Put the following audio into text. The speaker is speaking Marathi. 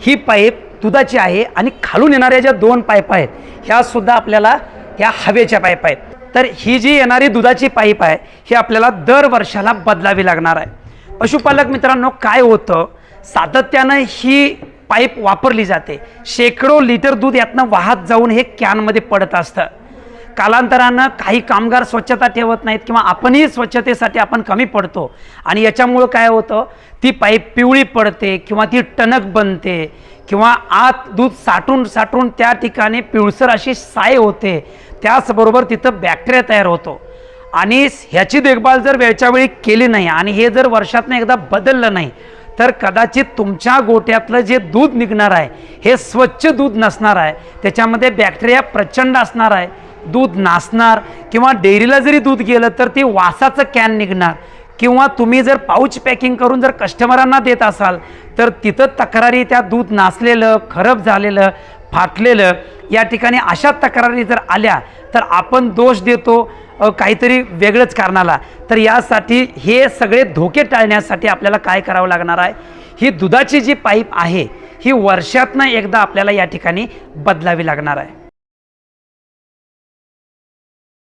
ही पाईप दुधाची आहे आणि खालून येणाऱ्या ज्या दोन पाईप आहेत ह्यासुद्धा आपल्याला ह्या हवेच्या पाईप आहेत. तर ही जी येणारी दुधाची पाईप आहे ही आपल्याला दर वर्षाला बदलावी लागणार आहे. पशुपालक मित्रांनो काय होतं? सातत्यानं ही पाईप वापरली जाते. शेकडो लिटर दूध यातनं वाहत जाऊन हे कॅनमध्ये पडत असतं. कालांतरानं काही कामगार स्वच्छता ठेवत नाहीत किंवा आपणही स्वच्छतेसाठी आपण कमी पडतो. आणि याच्यामुळं काय होतं? ती पाईप पिवळी पडते किंवा ती टणक बनते किंवा आत दूध साठून साठून त्या ठिकाणी पिवळसर अशी साय होते. त्याचबरोबर तिथं बॅक्टेरिया तयार होतो. आणि ह्याची देखभाल जर वेळच्या वेळी केली नाही आणि हे जर वर्षातनं एकदा बदललं नाही तर कदाचित तुमच्या गोट्यातलं जे दूध निघणार आहे हे स्वच्छ दूध नसणार आहे. त्याच्यामध्ये बॅक्टेरिया प्रचंड असणार आहे. दूध नासणार किंवा डेअरीला जरी दूध गेलं तर ते वासाचं कॅन निघणार. किंवा तुम्ही जर पाऊच पॅकिंग करून जर कस्टमरांना देत असाल तर तिथं तक्रारी त्या दूध नासलेलं खराब झालेलं फाटलेलं या ठिकाणी अशा तक्रारी जर आल्या तर आपण दोष देतो काहीतरी वेगळंच कारणाला. तर यासाठी हे सगळे धोके टाळण्यासाठी आपल्याला काय करावं लागणार आहे? ही दुधाची जी पाईप आहे ही वर्षातनं एकदा आपल्याला या ठिकाणी बदलावी लागणार आहे.